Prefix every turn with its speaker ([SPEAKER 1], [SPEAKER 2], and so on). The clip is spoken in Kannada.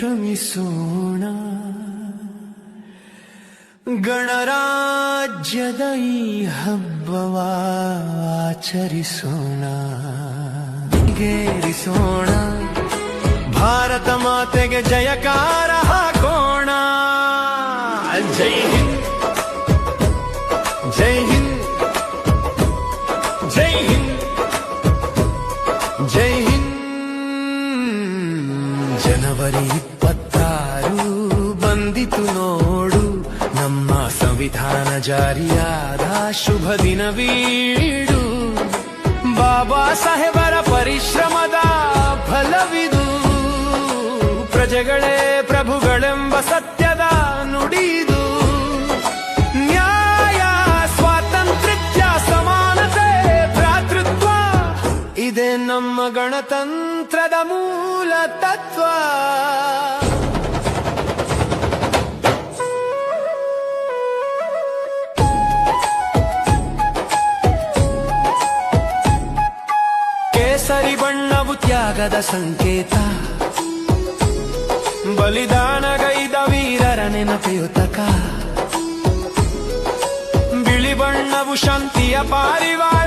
[SPEAKER 1] ಭ್ರಮಿಸೋಣ ಗಣರಾಜ್ಯದ ಈ ಹಬ್ಬವ ಆಚರಿಸೋಣ ಗೇರಿಸೋಣ ಭಾರತ ಮಾತೆಗೆ ಜಯಕಾರ ಹಾಕೋಣ ಜೈ ಹಿಂದ್ ಜೈ ಹಿಂದ್ ಜೈ ಹಿಂದ್ ಜೈ ಹಿಂದ್ ಜನವರಿ ಇಪ್ಪತ್ತಾರು ಬಂದಿತು ನೋಡು. ನಮ್ಮ ಸಂವಿಧಾನ ಜಾರಿಯಾದ ಶುಭ ದಿನವೀಡು ಬಾಬಾ ಸಾಹೇಬರ ಪರಿಶ್ರಮದ ಫಲವಿದು. ಪ್ರಜೆಗಳೇ ಪ್ರಭುಗಳೆಂಬ ಸತ್ಯದ ಇದೆ ನಮ್ಮ ಗಣತಂತ್ರದ ಮೂಲ ತತ್ವ. ಕೇಸರಿ ಬಣ್ಣವು ತ್ಯಾಗದ ಸಂಕೇತ. ಬಲಿದಾನಗೈದ ವೀರರ ನೆನಪೆಯುತಕ. ಬಿಳಿ ಬಣ್ಣವು ಶಾಂತಿಯ ಪಾರಿವಾಳ.